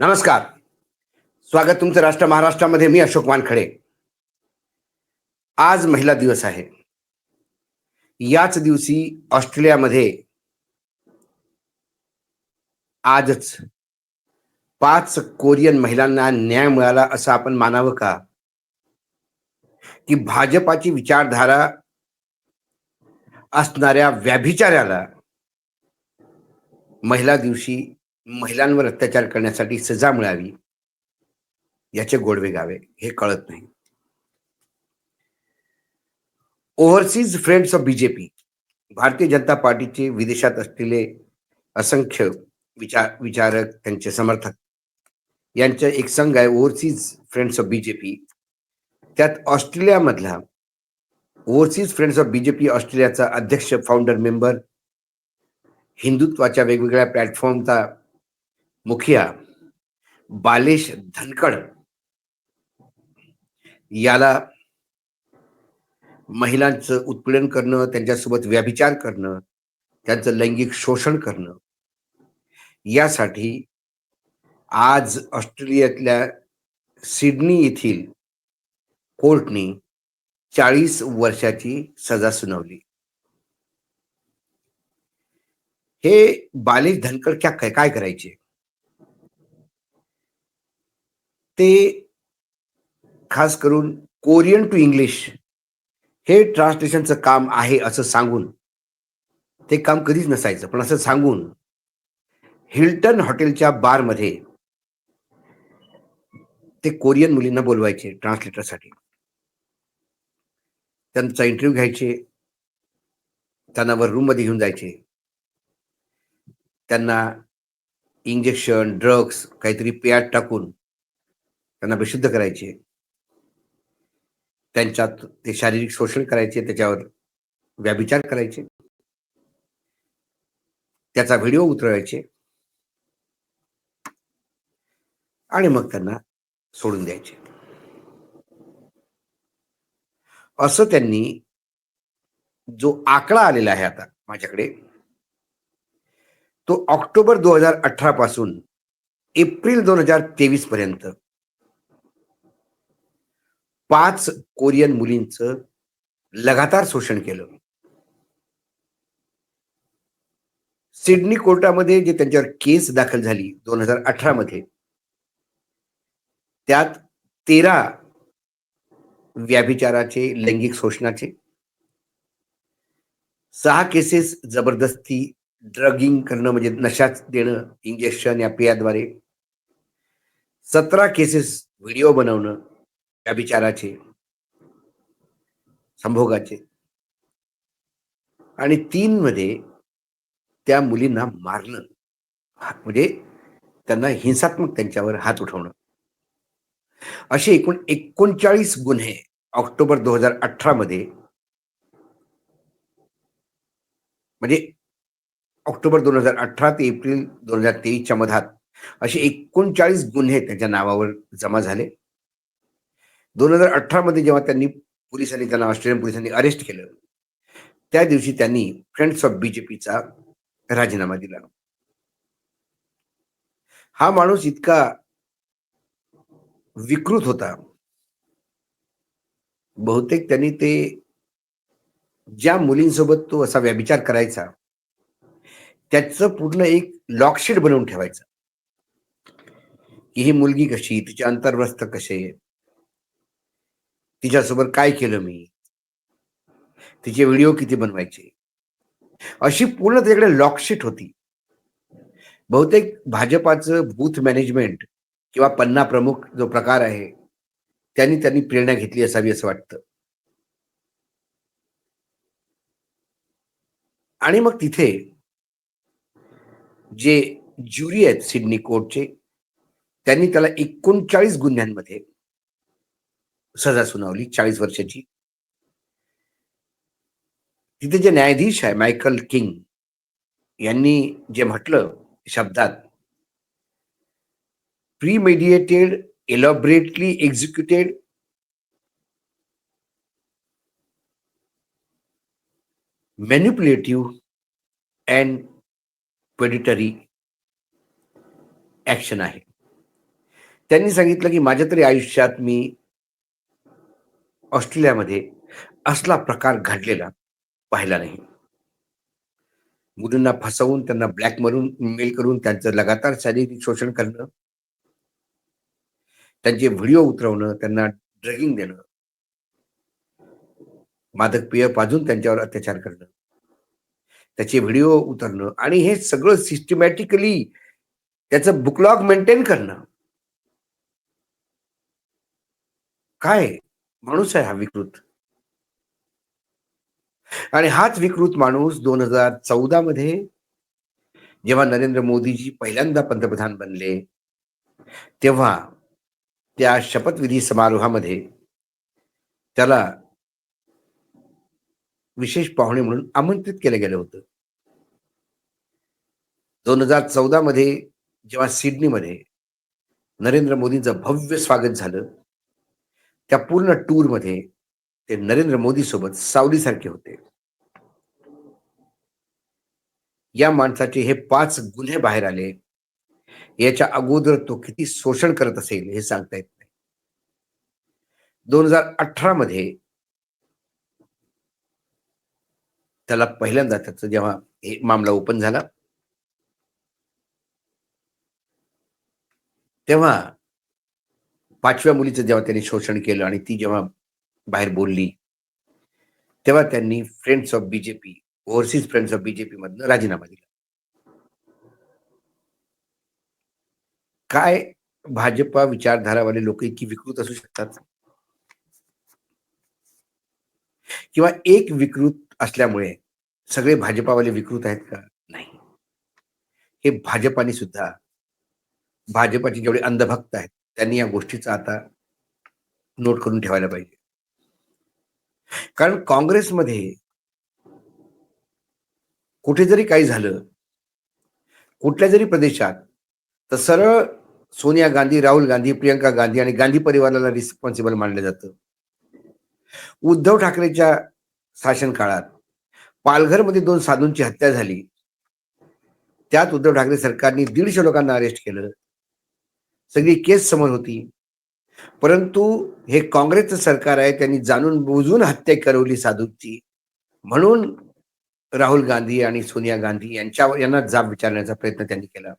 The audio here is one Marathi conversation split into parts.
नमस्कार. स्वागत तुमचं राष्ट्र महाराष्ट्रामध्ये मी अशोक वानखडे. आज महिला दिवस आहे. याच दिवशी ऑस्ट्रेलियामध्ये आजच पाच कोरियन महिलांना न्याय मिळाला असं आपण मानावं का? की भाजपाची विचारधारा असणाऱ्या व्याभिचाराला महिला दिवशी महिलांवर अत्याचार करण्यासाठी सजा मिळावी याचे गोडवे गावे हे कळत नाही. Overseas friends of BJP Bharatiya Janata पार्टीचे विदेशात असलेले असंख्य विचार विचारक त्यांचे समर्थक यांचा एक संघ आहे ओव्हरसीज फ्रेंड्स ऑफ बीजेपी त्यात ऑस्ट्रेलियामधला ओव्हरसीज फ्रेंड्स ऑफ बीजेपी ऑस्ट्रेलियाचा अध्यक्ष फाउंडर मेंबर हिंदुत्वाच्या वेगवेगळ्या प्लॅटफॉर्मचा मुखिया बालेश धनकड याला महिलांचं उत्पीडन करणं त्यांच्यासोबत व्याभिचार करणं त्यांचं लैंगिक शोषण करणं यासाठी आज ऑस्ट्रेलियातल्या सिडनी येथील कोर्टने चाळीस वर्षाची सजा सुनावली. हे बालेश धनकड क्या काय काय करायचे? ते खास करून कोरियन टू इंग्लिश हे ट्रान्सलेशनचं काम आहे असं सांगून ते काम कधीच नसायचं. पण असं सांगून हिल्टन हॉटेलच्या बारमध्ये ते कोरियन मुलींना बोलवायचे ट्रान्सलेटरसाठी त्यांचा इंटरव्ह्यू घ्यायचे त्यांना वर रूममध्ये घेऊन जायचे. त्यांना इंजेक्शन ड्रग्स काहीतरी पेयात टाकून त्यांना विशुद्ध करायचे. त्यांच्यात ते शारीरिक शोषण करायचे त्याच्यावर व्याभिचार करायचे. त्याचा व्हिडिओ उतरवायचे. आणि मग त्यांना सोडून द्यायचे. असं त्यांनी जो आकडा आलेला आहे आता माझ्याकडे तो ऑक्टोबर दोन हजार अठरा पासून एप्रिल दोन हजार तेवीस पर्यंत पाच कोरियन मुलींचं लगातार शोषण केलं. सिडनी कोर्टामध्ये जे त्यांच्यावर केस दाखल झाली दोन हजार अठरा मध्ये त्यात तेरा व्याभिचाराचे लैंगिक शोषणाचे सहा केसेस जबरदस्ती ड्रगिंग करणं म्हणजे नशाच देणं इंजेक्शन या पेयाद्वारे सतरा केसेस व्हिडिओ बनवणं व्याभिचाराचे संभोगाचे. आणि तीन मध्ये त्या मुलींना मारणं म्हणजे त्यांना हिंसात्मक त्यांच्यावर हात उठवणं. असे एकूण एकोणचाळीस गुन्हे ऑक्टोबर दोन हजार अठरा मध्ये म्हणजे ऑक्टोबर दोन हजार अठरा ते एप्रिल दोन हजार तेवीसच्या मधात असे एकोणचाळीस गुन्हे त्यांच्या नावावर जमा झाले. दोन हजार अठरा मध्ये जेव्हा त्यांनी पोलिसांनी त्यांना ऑस्ट्रेलियन पोलिसांनी अरेस्ट केलं त्या दिवशी त्यांनी फ्रेंड्स ऑफ बीजेपीचा राजीनामा दिला. हा माणूस इतका विकृत होता. बहुतेक त्यांनी ते ज्या मुलींसोबत तो असा व्याभिचार करायचा त्याचं पूर्ण एक लॉकशीट बनवून ठेवायचं. की ही मुलगी कशी तिचे अंतर्वस्त्र कसे तिच्यासोबत काय केलं मी? तिचे व्हिडिओ किती बनवायचे? अशी पूर्ण त्याच्याकडे लॉकशीट होती. बहुतेक भाजपाचं बूथ मॅनेजमेंट किंवा पन्ना प्रमुख जो प्रकार आहे त्यांनी त्यांनी प्रेरणा घेतली असावी असं वाटतं. आणि मग तिथे जे ज्युरी आहेत सिडनी कोर्टचे त्यांनी त्याला एकोणचाळीस गुन्ह्यांमध्ये सजा सुनावली चाळीस वर्षाची. तिथे जे न्यायाधीश आहे मायकल किंग यांनी जे म्हटलं शब्दात premeditated elaborately executed manipulative and predatory action आहे. त्यांनी सांगितलं की माझ्या तरी आयुष्यात मी ऑस्ट्रेलियामध्ये असला प्रकार घडलेला पाहिला नाही. मुलींना फसवून त्यांना ब्लॅक मारून मेल करून त्यांचं लगातार शारीरिक शोषण करणं त्यांचे व्हिडिओ उतरवणं त्यांना ड्रगिंग देणं मादक पेय पाजून त्यांच्यावर अत्याचार करणं त्याचे व्हिडिओ उतरणं आणि हे सगळं सिस्टमॅटिकली त्याचं बुकलॉग मेंटेन करणं. काय? माणूस आहे हा विकृत. आणि हाच विकृत माणूस दोन हजार चौदा मध्ये जेव्हा नरेंद्र मोदीजी पहिल्यांदा पंतप्रधान बनले तेव्हा त्या शपथविधी समारोहामध्ये त्याला विशेष पाहुणे म्हणून आमंत्रित केलं गेलं होतं. दोन हजार चौदा मध्ये जेव्हा सिडनीमध्ये नरेंद्र मोदींचं भव्य स्वागत झालं त्या पूर्ण टूरमध्ये ते नरेंद्र मोदी सोबत सावलीसारखे होते. या माणसाचे हे पाच गुन्हे बाहेर आले. याच्या अगोदर तो किती शोषण करत असेल हे सांगता येत नाही. दोन हजार अठरा मध्ये त्याला पहिल्यांदा त्याचं जेव्हा हे मामला ओपन झाला तेव्हा पाचव्या मुलीचं जेव्हा त्यांनी शोषण केलं आणि ती जेव्हा बाहेर बोलली तेव्हा त्यांनी friends of BJP overseas friends of BJP मधनं राजीनामा दिला. काय भाजपा विचारधारावाले लोक इतकी विकृत असू शकतात? किंवा एक विकृत असल्यामुळे सगळे भाजपावाले विकृत आहेत का? नाही. हे भाजपाने सुद्धा भाजपाचे जेवढे अंधभक्त आहेत त्यांनी या गोष्टीचा आता नोट करून ठेवायला पाहिजे. कारण काँग्रेसमध्ये कुठे जरी काही झालं कुठल्या जरी प्रदेशात तर सरळ सोनिया गांधी राहुल गांधी प्रियंका गांधी आणि गांधी परिवाराला रिस्पॉन्सिबल मानलं जातं. उद्धव ठाकरेच्या शासन काळात पालघरमध्ये दोन साधूंची हत्या झाली. त्यात उद्धव ठाकरे सरकारने दीडशे लोकांना अरेस्ट केलं. सगळी केस समोर होती. परंतु हे काँग्रेसचं सरकार आहे त्यांनी जाणून बुजून हत्या करवली साधूची. म्हणून राहुल गांधी आणि सोनिया गांधी यांच्यावर यांना जाब विचारण्याचा प्रयत्न त्यांनी केला.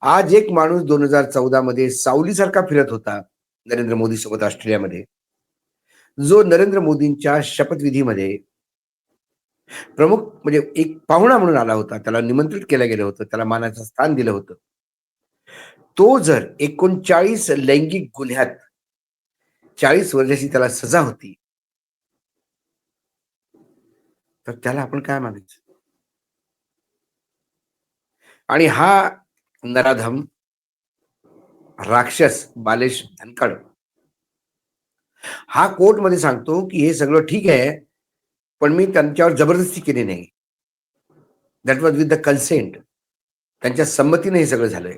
आज एक माणूस दोन हजार चौदा मध्ये सावलीसारखा फिरत होता नरेंद्र मोदी सोबत ऑस्ट्रेलियामध्ये. जो नरेंद्र मोदींच्या शपथविधीमध्ये प्रमुख म्हणजे एक पाहुणा म्हणून आला होता. त्याला निमंत्रित केलं गेलं होतं. त्याला मानाचं स्थान दिलं होतं. तो जर एकोणचाळीस लैंगिक गुन्ह्यात चाळीस वर्षाची त्याला सजा होती तर त्याला आपण काय मानायचं आणि हा नराधम राक्षस बालेश धनखड हा कोर्टमध्ये सांगतो की हे सगळं ठीक आहे पण मी त्यांच्यावर जबरदस्ती केली नाही. That was with the consent त्यांच्या संमतीने हे सगळं झालंय.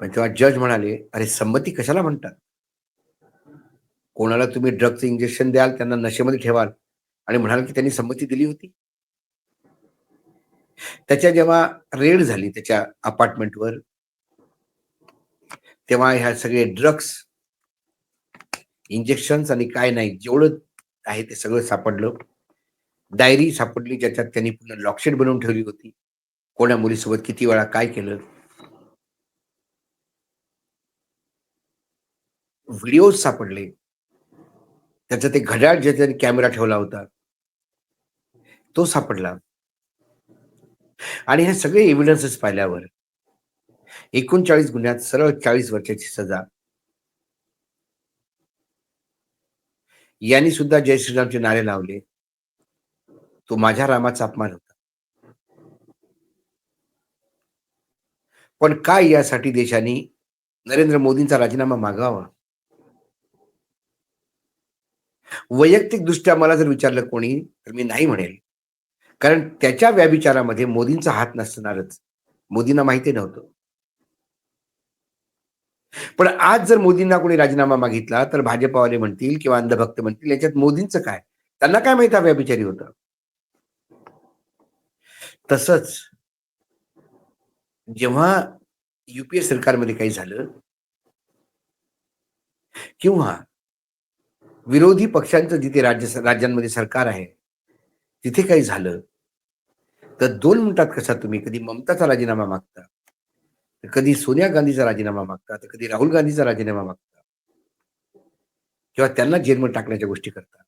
पण तेव्हा जज म्हणाले अरे संमती कशाला म्हणतात? कोणाला तुम्ही ड्रगचं इंजेक्शन द्याल त्यांना नशेमध्ये ठेवाल. आणि म्हणाल की त्यांनी संमती दिली होती. त्याच्या जेव्हा रेड झाली त्याच्या अपार्टमेंटवर तेव्हा ह्या सगळे ड्रग्स इंजेक्शन आणि काय नाही जेवढं आहे ते सगळं सापडलं. डायरी सापडली ज्याच्यात त्यांनी पूर्ण लॉकशेट बनवून ठेवली होती. कोण्या मुलीसोबत किती वेळा काय केलं? व्हिडिओ सापडले. त्याचं ते घड्याळ जे त्याने कॅमेरा ठेवला होता तो सापडला. आणि हे सगळे एव्हिडन्सेस पाहिल्यावर एकोणचाळीस गुन्ह्यात सरळ चाळीस वर्षाची सजा. यांनी सुद्धा जय श्रीरामचे नारे लावले. तो माझ्या रामाचा अपमान होता. पण काय यासाठी देशाने नरेंद्र मोदींचा राजीनामा मागावा? वैयक्तिकदृष्ट्या मला जर विचारलं कोणी तर मी नाही म्हणेल. कारण त्याच्या व्याभिचारामध्ये मोदींचा हात नसणारच. मोदींना माहिती नव्हतं. पण आज जर मोदींना कोणी राजीनामा मागितला तर भाजपावाले म्हणतील किंवा अंधभक्त म्हणतील याच्यात मोदींचं काय? त्यांना काय माहिती व्याभिचारी होतं? तसंच जेव्हा युपीए सरकारमध्ये काही झालं किंवा विरोधी पक्षांचं जिथे राज्य राज्यांमध्ये सरकार आहे तिथे काही झालं तर दोन मिनिटात कसा तुम्ही कधी ममताचा राजीनामा मागता? तर कधी सोनिया गांधीचा राजीनामा मागता तर कधी राहुल गांधीचा राजीनामा मागता? किंवा त्यांना जेलमध्ये टाकण्याच्या गोष्टी करता?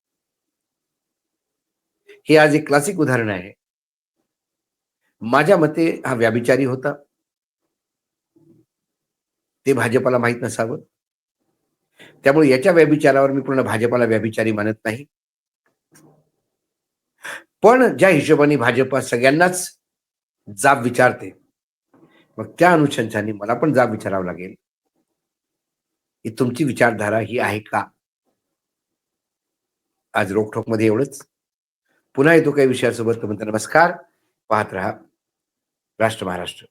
हे आज एक क्लासिक उदाहरण आहे. माझ्या मते हा व्याभिचारी होता. ते भाजपाला माहीत नसावं. त्यामुळे याच्या व्याभिचारावर मी पूर्ण भाजपाला व्याभिचारी मानत नाही. पण ज्या हिशोबाने भाजपा सगळ्यांनाच जाब विचारते मग त्या अनुषंगाने मला पण जाब विचारावं लागेल. की तुमची विचारधारा ही आहे का? आज रोखोकमध्ये एवढंच. पुन्हा येतो काही विषयासोबत. नमस्कार. पाहत राहा. राष्ट्र महाराष्ट्र.